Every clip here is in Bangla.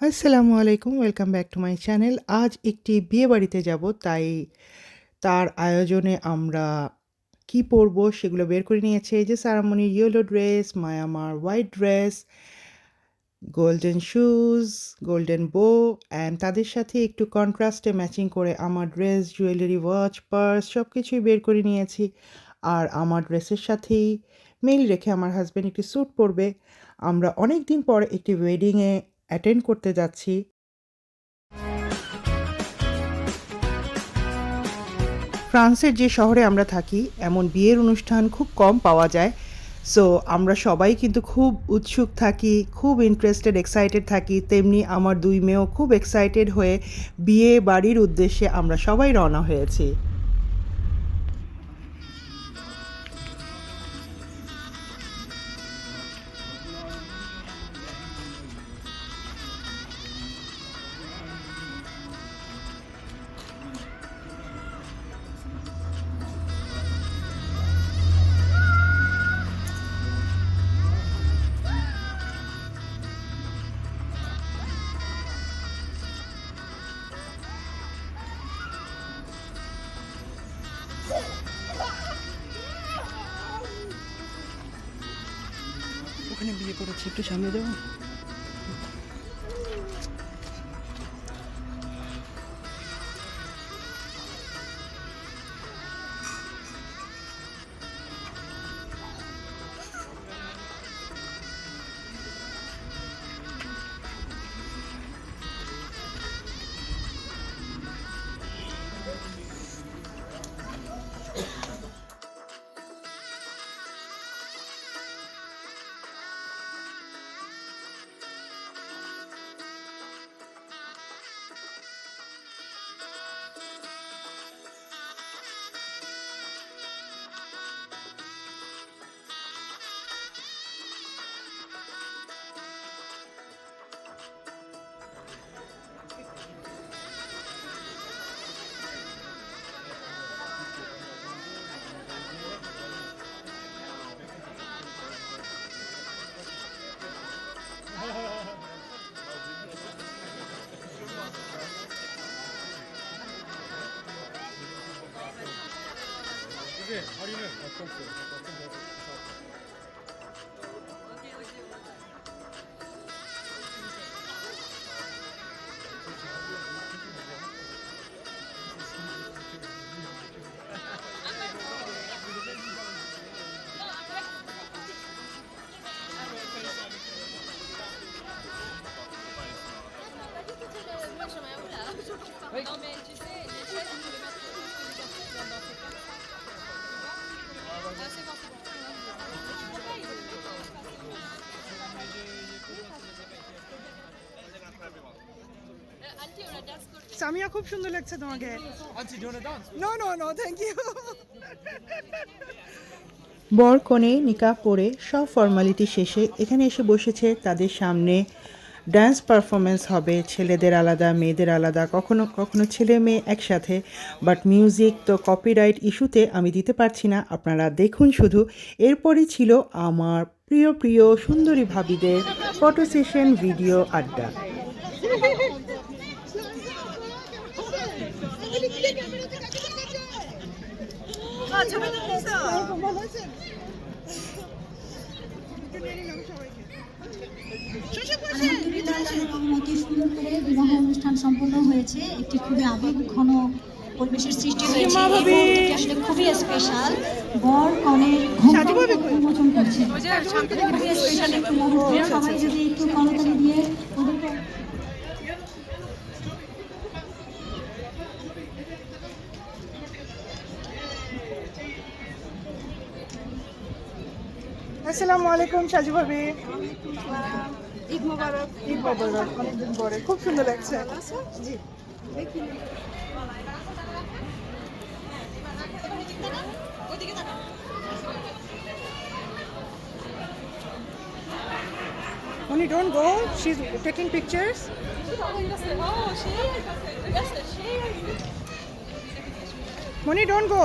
আসসালামু আলাইকুম, welcome back to my channel. আজ একটি বিয়ে বাড়িতে যাব, তাই তার আয়োজনে আমরা কি পরবো সেগুলো বের করে নিয়েছে। এই যে সারামনির yellow dress Myanmar white dress golden shoes golden bow and তাদের সাথে একটু কন্ট্রাস্টে ম্যাচিং করে আমার ড্রেস জুয়েলারি ওয়াচ পার্স সব কিছুই বের করে নিয়েছি। আর আমার ড্রেসের সাথেই মিল রেখে আমার হাজব্যান্ড একটি স্যুট পরবে। আমরা অনেক দিন পর একটি ওয়েডিংয়ে অ্যাটেন্ড করতে যাচ্ছি। ফ্রান্সের যে শহরে আমরা থাকি, এমন বিয়ের অনুষ্ঠান খুব কম পাওয়া যায়। সো আমরা সবাই কিন্তু খুব উৎসুক থাকি, খুব ইন্টারেস্টেড এক্সাইটেড থাকি। তেমনি আমার দুই মেয়েও খুব এক্সাইটেড হয়ে বিয়ে বাড়ির উদ্দেশ্যে আমরা সবাই রওনা হয়েছি। বিয়ে করেছি একটু সামনে দেবো? Çok çıkmam. সামিয়া খুব সুন্দর লাগছে তোমাকে? No no no thank you বর কনে নিকাহ পরে সব ফর্মালিটি শেষে এখানে এসে বসেছে তাদের সামনে। ডান্স পারফরমেন্স হবে ছেলেদের আলাদা মেয়েদের আলাদা কখনো কখনো ছেলে মেয়ে একসাথে। বাট মিউজিক তো কপিরাইট ইস্যুতে আমি দিতে পারছি না আপনারা দেখুন শুধু। এরপরই ছিল আমার প্রিয় প্রিয় সুন্দরী ভাবিদের ফটো সেশন ভিডিও আড্ডা। আলহামদুলিল্লাহ সুন্দর করে বিবাহ অনুষ্ঠান সম্পন্ন হয়েছে একটি খুবই আবেগ ঘন পরিবেশের সৃষ্টি হয়েছে আসলে খুবই স্পেশাল বর কনের ঘোমটা উন্মোচন করছে খুবই স্পেশাল একটি মুহূর্ত সবাই যদি একটু করতালি দিয়ে আসসালামু আলাইকুম সাজু ভাবি ঈদ মোবারক ঈদ মোবারক অনেকদিন পরে খুব সুন্দর লাগছে জি Only don't go. She's taking pictures. Oh, chérie Moni, don't go.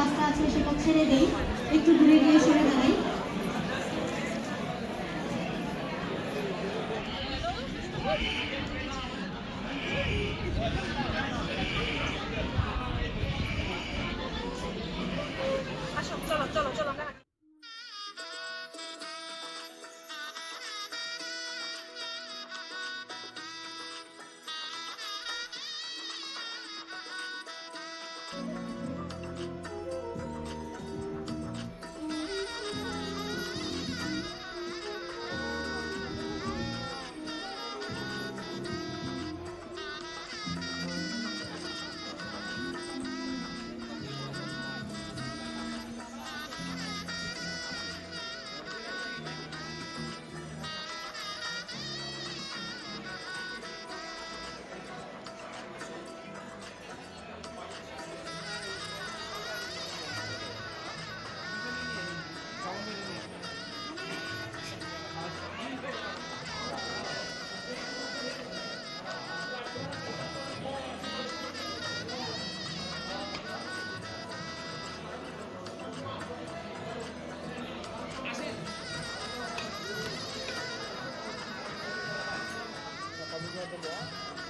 ক্লাসটা আছে সেটা ছেড়ে দেই। একটু দূরে গিয়ে সরে দাঁড়াই।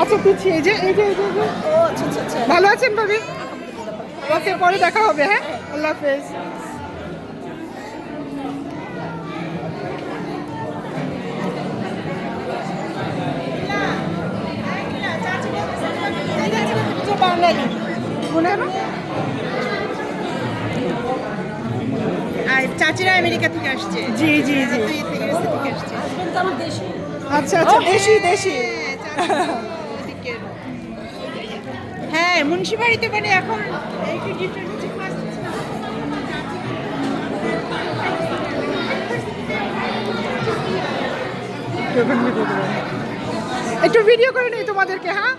আচ্ছা পিছিয়ে এই যে এই যে এই যে, ভালো আছেন ভাবি? ওকে পরে দেখা হবে হ্যাঁ? আল্লাহ হাফেজ। আর চাচিরা আমেরিকা থেকে আসছে। জি জি জি। থেকে আসছে। আচ্ছা আচ্ছা দেশি দেশি। হ্যাঁ মুন্সিবাড়িতে মানে এখন একটু ভিডিও করে নেই তোমাদেরকে হ্যাঁ?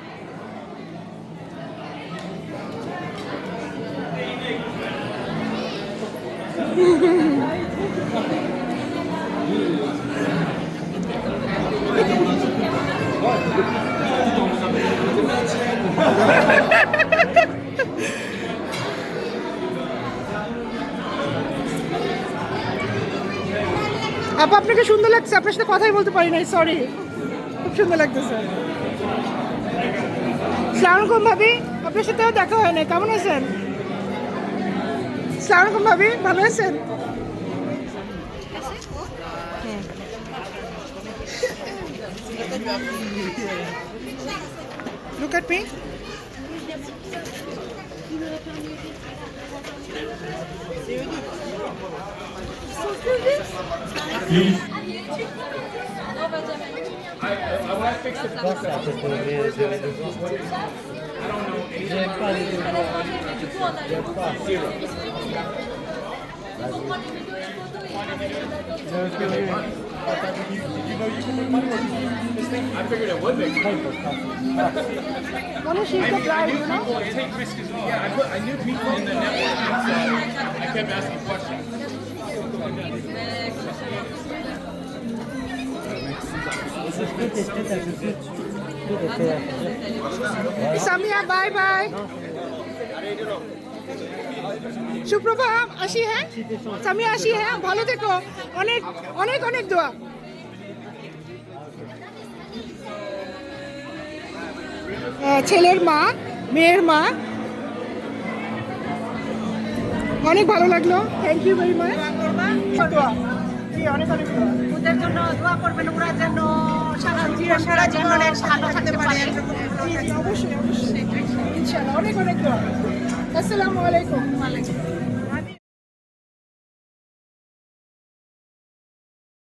আপা, আপনাকে সুন্দর লাগছে। আপনার সাথে কথাই বলতে পারি নাই সরি খুব সুন্দর লাগতেছে। সালামালাইকুম ভাবি, আপনার সাথেও দেখা হয় না কেমন আছেন? সালামালাইকুম ভাবি, ভালো আছেন? Look at me. I. Well, she's the bride, you know. Take risk as well. Yeah, I, I knew people in the network, so I kept asking questions. Samia, bye bye Suprova আসি হ্যাঁ? আমি আসি হ্যাঁ? ভালো থেকো। অনেক অনেক অনেক দোয়া। ছেলের মা মেয়ের মা। অনেক ভালো লাগল। থ্যাংক ইউ ভেরি মাচ অনেক অনেক ওদের জন্য দোয়া করবেন ওরা যেন সারা জীবন সারা জীবনের ভালো থাকতে পারে। জি জি অবশ্যই অবশ্যই। ইনশাআল্লাহ অনেক অনেক দোয়া। আসসালামু আলাইকুম।